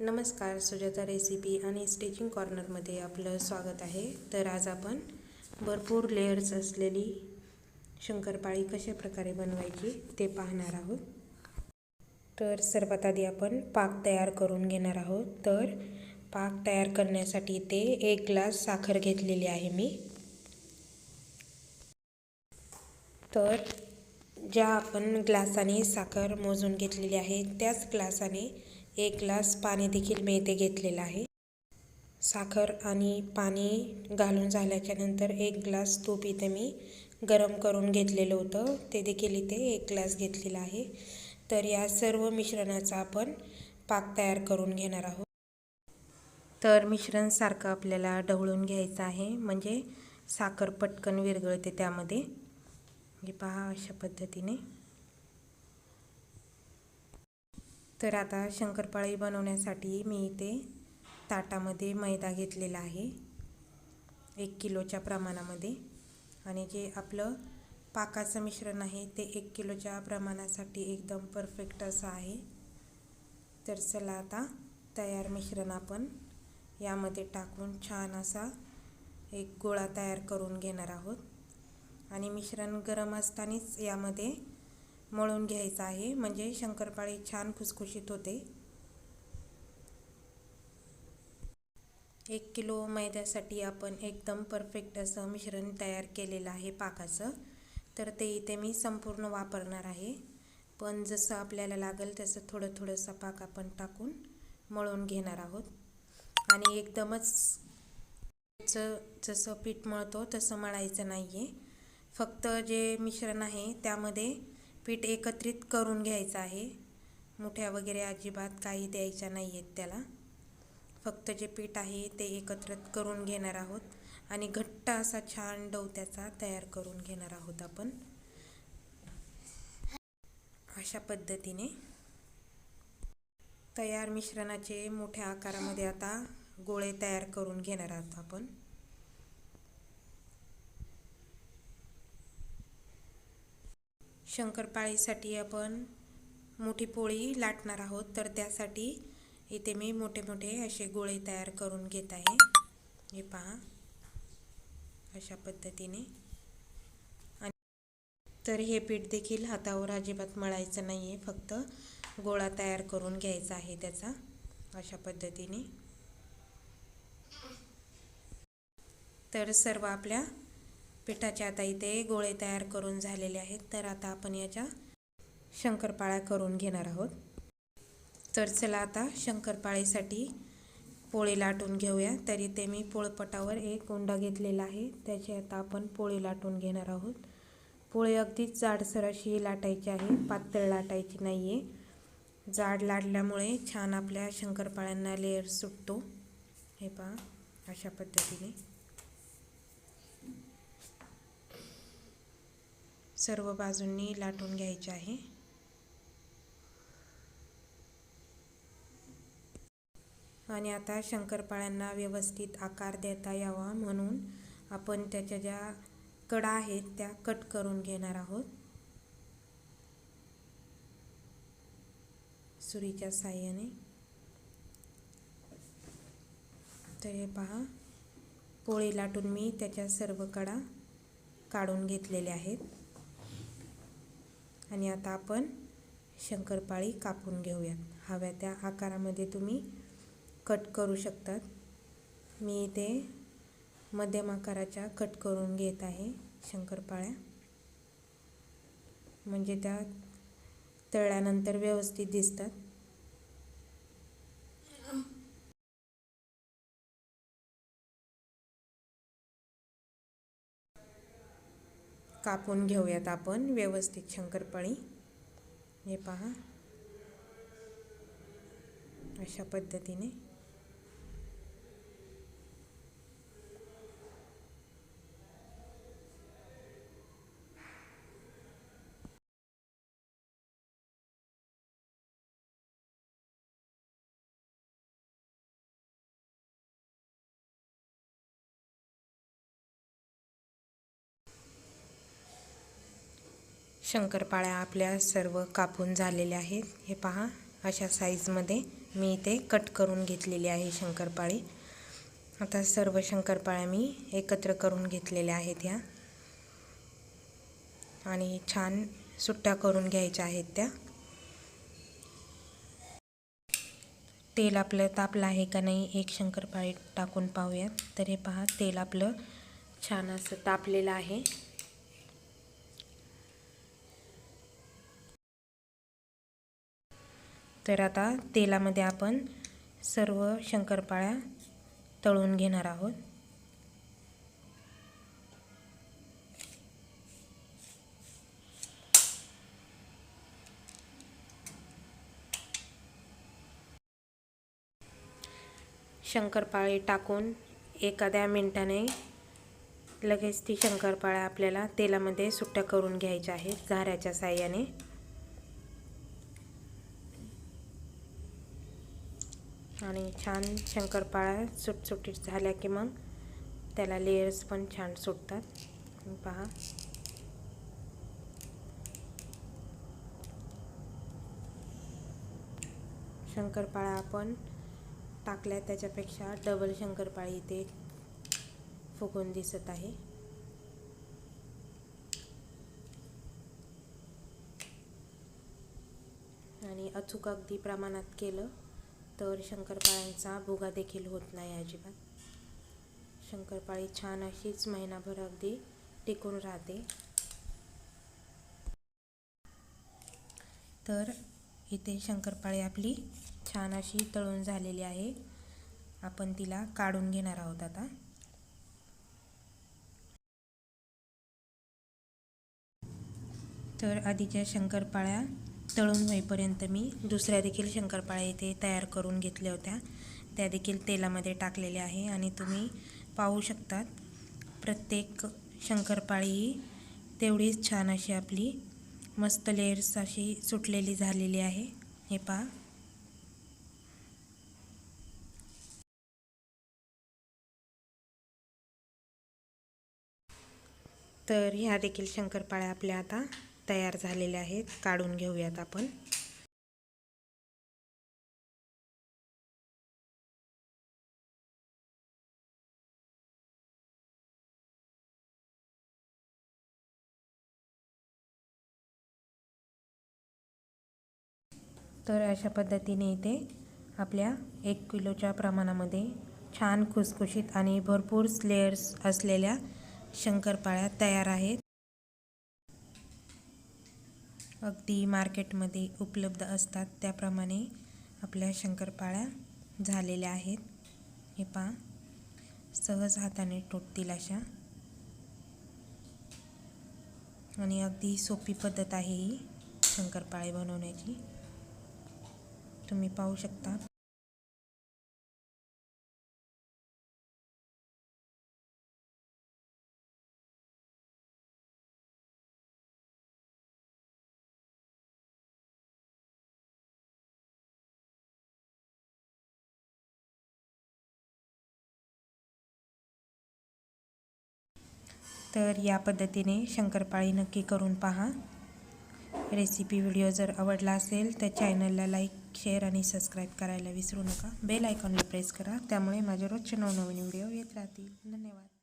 नमस्कार सुजाता रेसिपी आणि स्टिचिंग कॉर्नरमध्ये आपलं स्वागत आहे. तर आज आपण भरपूर लेयर्स असलेली शंकरपाळी कशा प्रकारे बनवायची ते पाहणार आहोत. तर सर्वात आधी आपण पाक तयार करून घेणार आहोत. तर पाक तयार करण्यासाठी ते एक ग्लास साखर घेतलेली आहे मी. तर ज्या आपण ग्लासाने साखर मोजून घेतलेली आहे त्याच ग्लासाने एक ग्लास पाणी देखील मी इथे घेतलेलं आहे. साखर आणि पाणी घालून झाल्याच्यानंतर एक ग्लास तूप इथे मी गरम करून घेतलेलं होतं. ते देखील इथे एक ग्लास घेतलेला आहे. तर या सर्व मिश्रणाचा आपण पाक तयार करून घेणार आहोत. तर मिश्रण सारखं आपल्याला ढवळून घ्यायचं आहे. म्हणजे साखर पटकन विरघळते त्यामध्ये. म्हणजे पहा अशा पद्धतीने. तर आता शंकरपाळी बनवण्यासाठी मी इथे ताटामध्ये मैदा घेतलेला आहे. एक किलोच्या प्रमाणामध्ये. आणि जे आपलं पाकाचं मिश्रण आहे ते एक किलोच्या प्रमाणासाठी एकदम परफेक्ट असं आहे. तर चला आता तयार मिश्रण आपण यामध्ये टाकून छान असा एक गोळा तयार करून घेणार आहोत. आणि मिश्रण गरम असतानाच यामध्ये मळून घ्यायचं आहे. म्हणजे शंकरपाळी छान खुसखुशीत होते. एक किलो मैद्यासाठी आपण एकदम परफेक्ट असं मिश्रण तयार केलेलं आहे पाकाचं. तर ते इथे मी संपूर्ण वापरणार आहे. पण जसं आपल्याला लागेल तसं थोडं थोडंसं पाक आपण टाकून मळून घेणार आहोत. आणि एकदमच जसं पीठ मळतो तसं मळायचं नाही आहे फक्त जे मिश्रण आहे त्यामध्ये पीठ एकत्रित करून घ्यायचं आहे. मुठ्या वगैरे अजिबात काही द्यायच्या नाही आहेत त्याला. फक्त जे पीठ आहे ते एकत्रित करून घेणार आहोत आणि घट्ट असा छान डव त्याचा तयार करून घेणार आहोत आपण. अशा पद्धतीने तयार मिश्रणाचे मोठ्या आकारामध्ये आता गोळे तयार करून घेणार आहोत आपण. शंकरपाळीसाठी आपण मोठी पोळी लाटणार आहोत. तर त्यासाठी इथे मी मोठे मोठे असे गोळे तयार करून घेत आहे. हे पहा. अशा पद्धतीने. आणि तर हे पीठ देखील हातावर अजिबात मळायचं नाही आहे फक्त गोळा तयार करून घ्यायचा आहे त्याचा. अशा पद्धतीने. तर सर्व आपल्या पिठाचे आता इथे गोळे तयार करून झालेले आहेत. तर आता आपण याच्या शंकरपाळ्या करून घेणार आहोत. तर चला आता शंकरपाळीसाठी पोळी लाटून घेऊया. तरी ते मी पोळपटावर एक उंडा घेतलेला आहे. त्याची आता आपण पोळी लाटून घेणार आहोत. पोळी अगदीच जाडसर अशी लाटायची आहे. पातळ लाटायची नाही आहे जाड लाटल्यामुळे छान आपल्या शंकरपाळ्यांना लेअर सुटतो. हे पहा अशा पद्धतीने. सर्व बाजूंनी लाटून घ्यायचे आहे. आणि आता शंकरपाळ्यांना व्यवस्थित आकार देता यावा म्हणून आपण त्याच्या ज्या कडा आहेत त्या कट करून घेणार आहोत. सुरीच्या साह्याने. तर हे पहा पोळी लाटून मी त्याच्या सर्व कडा काढून घेतलेल्या आहेत. आणि आता आपण शंकरपाळी कापून घेऊयात. हव्या त्या आकारामध्ये तुम्ही कट करू शकतात. मी इथे मध्यम आकाराच्या कट करून घेत आहे शंकरपाळ्या. म्हणजे त्या तळल्यानंतर व्यवस्थित दिसतात. कापून घेऊयात आपण व्यवस्थित शंकरपाळी. हे पहा. अशा पद्धतीने. शंकरपाळ्या आपल्या सर्व कापून झालेल्या आहेत. हे पहा अशा साईजमध्ये मी इथे कट करून घेतलेली आहे शंकरपाळी. आता सर्व शंकरपाळ्या मी एकत्र करून घेतलेल्या आहेत ह्या आणि छान सुट्ट्या करून घ्यायच्या आहेत त्या. तेल आपलं तापलं आहे का नाही एक शंकरपाळी टाकून पाहूयात. तर हे पहा तेल आपलं छान असं तापलेलं आहे. तर आता तेलामध्ये आपण सर्व शंकरपाळ्या तळून घेणार आहोत. शंकरपाळी टाकून एखाद्या मिनटाने लगेच ती शंकरपाळ्या आपल्याला तेलामध्ये सुट्ट्या करून घ्यायच्या आहेत झाऱ्याच्या साह्याने. आणि छान शंकरपाळ्या सुटसुटीत झाल्या की मग त्याला लेयर्स पण छान सुटतात. पहा. शंकरपाळ्या आपण टाकल्या त्याच्यापेक्षा डबल शंकरपाळी इथे फुगून दिसत आहे. आणि अचूक अगदी प्रमाणात केलं. तर शंकरपाळ्यांचा भुगा देखील होत नाही अजिबात. शंकरपाळी छान अशीच महिनाभर अगदी टिकून राहते. तर इथे शंकरपाळी आपली छान अशी तळून झालेली आहे. आपण तिला काढून घेणार आहोत आता. तर आधीच्या शंकरपाळ्या तळून होईपर्यंत मी दुसऱ्या देखील शंकरपाळ्या इथे तयार करून घेतल्या होत्या. त्या देखील तेलामध्ये टाकलेल्या आहे आणि तुम्ही पाहू शकतात प्रत्येक शंकरपाळी ही तेवढीच छान अशी आपली मस्त लेअर्स अशी सुटलेली झालेली आहे. हे पहा. तर ह्या देखील शंकरपाळ्या आपल्या आता तयार झालेले आहेत. काढून घेऊयात आपण. तर अशा पद्धतीने इथे आपल्या एक किलोच्या प्रमाणामध्ये छान खुसखुशीत आणि भरपूर स्लेअर्स असलेल्या शंकरपाळ्या तयार आहेत. अगदी मार्केटमध्ये उपलब्ध असतात त्याप्रमाणे आपल्या शंकरपाळ्या झालेल्या आहेत. हे पहा. सहज हाताने तुटतील अशा. आणि अगदी सोपी पद्धत आहे ही शंकरपाळे बनवण्याची. तुम्ही पाहू शकता. तर या पद्धतीने शंकरपाळी नक्की करून पहा. रेसिपी व्हिडिओ जर आवडला असेल तर चॅनलला लाईक शेअर आणि सबस्क्राईब करायला विसरू नका. बेल आयकॉनला प्रेस करा. त्यामुळे माझ्या रोजचे नवनवीन व्हिडिओ येत राहतील. धन्यवाद.